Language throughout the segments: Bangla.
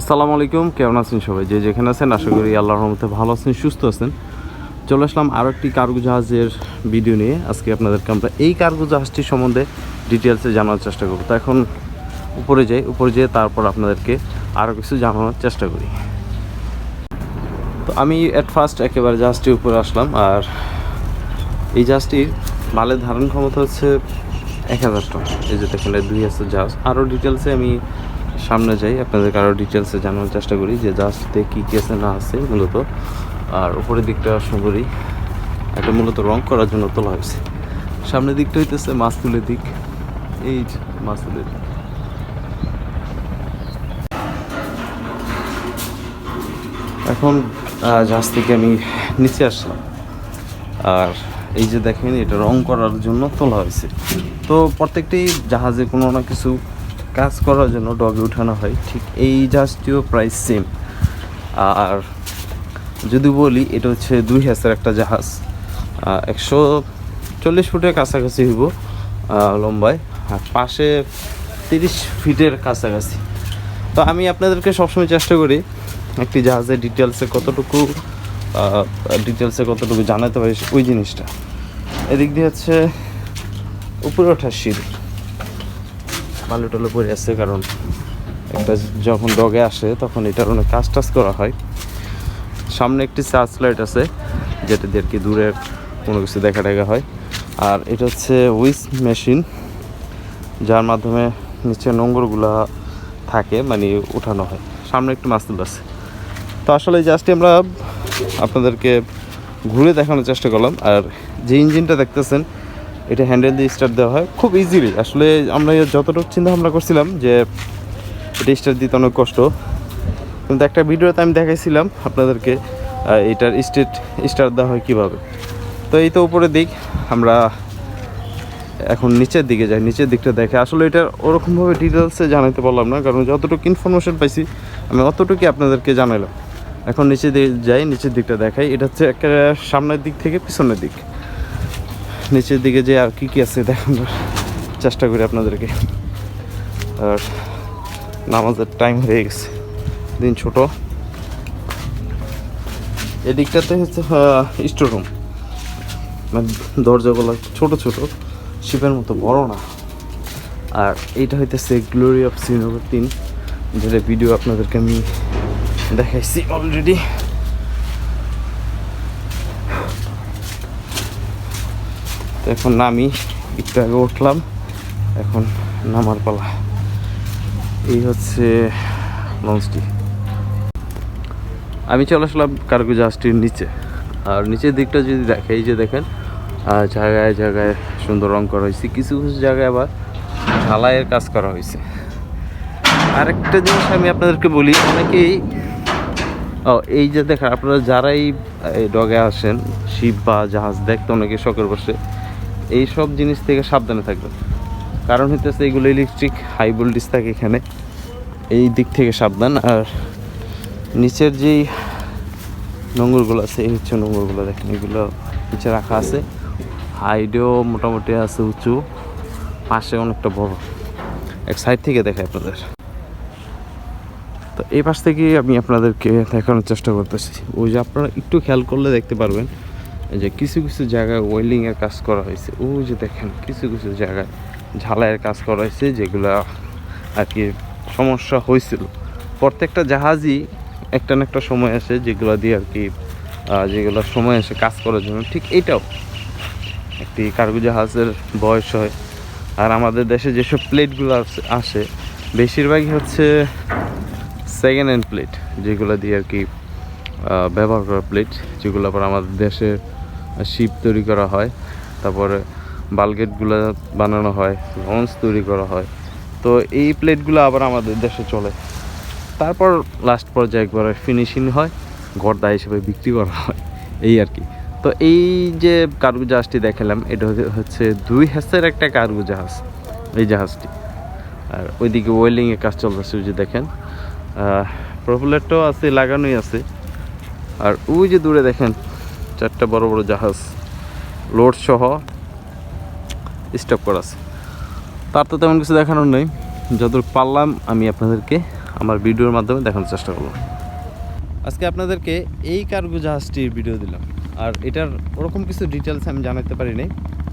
আসসালামু আলাইকুম, কেমন আছেন সবাই? যে যেখানে আছেন, আশা করি আল্লাহর রহমতে ভালো আছেন, সুস্থ আছেন। চলে আসলাম আরও একটি কার্গো জাহাজের ভিডিও নিয়ে। আজকে আপনাদেরকে আমরা এই কার্গো জাহাজটি সম্বন্ধে ডিটেলসে জানার চেষ্টা করব। তো এখন উপরে যাই, উপরে যেয়ে তারপর আপনাদেরকে আরও কিছু জানানোর চেষ্টা করি। তো আমি অ্যাট ফার্স্ট একেবারে জাহাজটির উপরে আসলাম, আর এই জাহাজটির মালের ধারণ ক্ষমতা হচ্ছে এক হাজার টন। এই যে দেখেন দুই হাজার জাহাজ। আরও ডিটেলসে আমি সামনে যাই, আপনাদেরকে আরও ডিটেলসে জানানোর চেষ্টা করি যে জাহাজটিতে কী কী আছে না আছে মূলত। আর উপরের দিকটা সুন্দরী একটা মূলত রং করার জন্য তোলা হয়েছে। সামনের দিকটা হইতেছে মাস্তুলের দিক। এই যে মাস্তুলের দিক। এখন জাহাজ থেকে আমি নিচে আসলাম। আর এই যে দেখেন, এটা রং করার জন্য তোলা হয়েছে। তো প্রত্যেকটি জাহাজে কোনো না কিছু কাজ করার জন্য ডগে উঠানো হয়, ঠিক এই জাহাজটিও প্রায় সেম আর যদি বলি, এটা হচ্ছে দুই হাজার একটা জাহাজ। একশো চল্লিশ ফুটের কাছাকাছি হইব লম্বায়, আর পাশে তিরিশ ফিটের কাছাকাছি। তো আমি আপনাদেরকে সবসময় চেষ্টা করি একটি জাহাজের ডিটেলসে কতটুকু ডিটেলসে কতটুকু জানাতে পারি ওই জিনিসটা। এদিক দিয়ে হচ্ছে উপরে ওঠার সিঁড়ি। বালু টালু পড়ে আছে, কারণ একটা যখন ডগে আসে, তখন এটার অনেক কাজ টাজ করা হয়। সামনে একটি সার্চ লাইট আছে, যেটা দিয়ে কি দূরের কোনো কিছু দেখা দেখা হয়। আর এটা হচ্ছে উইস মেশিন যার মাধ্যমে নিচে নোংরগুলা থাকে মানে উঠানো হয়। সামনে একটু মাস্তুল আছে। তো আসলে জাহাজটি আমরা আপনাদেরকে ঘুরে দেখানোর চেষ্টা করলাম, আর যে ইঞ্জিনটা দেখতেছেন এটা হ্যান্ডেল দিয়ে স্টার্ট দেওয়া হয়। খুব ইজিলি আসলে আমরা যতটুকু চিন্তা ভাবনা করছিলাম যে এটা স্টার্ট দিতে অনেক কষ্ট। কিন্তু একটা ভিডিওতে আমি দেখাইছিলাম আপনাদেরকে এটার স্টেট স্টার্ট দেওয়া হয় কীভাবে। তো এই তো উপরের দিক। আমরা এখন নিচের দিকে যাই। নিচের দিকটা দেখে আসলে এটা ওরকমভাবে ডিটেলসে জানাতে পারলাম না। কারণ যতটুকু ইনফরমেশন পাইছি, আমি অতটুকুই আপনাদেরকে জানালাম এখন নিচে যাই, নিচের দিকটা দেখাই। এটা হচ্ছে একটা সামনের দিক থেকে পিছনের দিক। নিচের দিকে যে আর কী কী আছে দেখানোর চেষ্টা করি আপনাদেরকে। আর নামাজের টাইম হয়ে গেছে। দিন ছোট। এদিকটাতে হচ্ছে স্টোর রুম মানে দরজাগুলো ছোট ছোট শিপের মতো বড় না। আর এইটা হইতেছে গ্লোরি অফ শ্রীনগর তিন, যেটা ভিডিও আপনাদেরকে আমি দেখাইছি অলরেডি তো এখন নামি, একটু আগে উঠলাম, এখন নামার পালা। এই হচ্ছে লঞ্চটি। আমি চলে আসলাম কার্গো জাহাজটির নিচে। আর নিচের দিকটা যদি দেখে, এই যে দেখেন জায়গায় জায়গায় সুন্দর রং করা হয়েছে। কিছু কিছু জায়গায় আবার ঢালাইয়ের কাজ করা হয়েছে। আরেকটা জিনিস আমি আপনাদেরকে বলি, অনেকেই, ও, এই যে দেখেন, আপনারা যারাই ডগে আসেন শিপ বা জাহাজ, দেখতে অনেকে শখের বসে। এই সব জিনিস থেকে সাবধানে থাকবেন কারণ হইতেছে এগুলো ইলেকট্রিক হাই ভোল্টেজ থাকে এখানে। এই দিক থেকে সাবধান। আর নিচের যেই নোংরগুলো আছে, এই হচ্ছে নোংরগুলো দেখেন, এগুলো নিচে রাখা আছে। হাইডেও মোটামুটি আছে উঁচু, পাশে অনেকটা বড়। এক সাইড থেকে দেখায় আপনাদের। তো এই পাশ থেকে আমি আপনাদেরকে দেখানোর চেষ্টা করতেছি। ওই যে আপনারা একটু খেয়াল করলে দেখতে পারবেন। যে কিছু কিছু জায়গায় ওয়েল্ডিংয়ের কাজ করা হয়েছে। ও যে দেখেন, কিছু কিছু জায়গায় ঝালাইয়ের কাজ করা হয়েছে, যেগুলো আর কি সমস্যা হয়েছিল। প্রত্যেকটা জাহাজই একটা না একটা সময় আসে যেগুলো দিয়ে আর কি যেগুলো সময় আসে কাজ করার জন্য। ঠিক এইটাও একটি কার্গো জাহাজের বয়স হয়। আর আমাদের দেশে যেসব প্লেটগুলো আসে, বেশিরভাগই হচ্ছে সেকেন্ড হ্যান্ড প্লেট যেগুলো দিয়ে আর কি ব্যবহার করা প্লেট যেগুলো আবার আমাদের দেশে শিপ তৈরি করা হয়, তারপরে বালগেটগুলো বানানো হয় লঞ্চ তৈরি করা হয়। তো এই প্লেটগুলো আবার আমাদের দেশে চলে। তারপর লাস্ট পর্যায়ে একবার ফিনিশিং হয়, গর্দা হিসেবে বিক্রি করা হয়, এই আর কি। তো এই যে কার্গো জাহাজটি দেখালাম, এটা হচ্ছে- দুই হ্যাসের একটা কার্গো জাহাজ, এই জাহাজটি। আর ওইদিকে ওয়েলিংয়ের কাজ চলতেছে যে দেখেন। প্রফুলেটটাও আছে, লাগানোই আছে। আর ওই যে দূরে দেখেন চারটা বড় বড় জাহাজ লোড সহ স্টপ করা আছে। তার তো তেমন কিছু দেখানোর নেই। যতটুকু পারলাম, আমি আপনাদেরকে আমার ভিডিওর মাধ্যমে দেখানোর চেষ্টা করলাম। আজকে আপনাদেরকে এই কার্গো জাহাজটির ভিডিও দিলাম। আর এটার ওরকম কিছু ডিটেলস আমি জানাতে পারি নাই।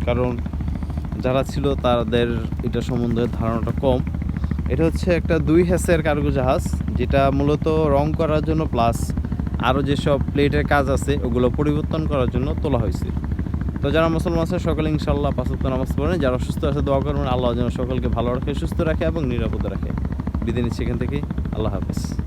কারণ যারা ছিল, তাদের এটা সম্বন্ধে ধারণাটা কম। এটা হচ্ছে একটা দুই হ্যাসের কার্গো জাহাজ, যেটা মূলত রং করার জন্য প্লাস আরও যেসব প্লেটের কাজ আছে, ওগুলো পরিবর্তন করার জন্য তোলা হয়েছে। তো যারা মুসলমান আছে, সকলে ইনশাল্লাহ পাঁচত্ব নামাজ পড়েন। যারা অসুস্থ আছে, দোয়া করবেন। আল্লাহ যেন সকলকে ভালো রাখে, সুস্থ রাখে এবং নিরাপদ রাখে। বিদায় নিচ্ছি এখান থেকে। আল্লাহ হাফেজ।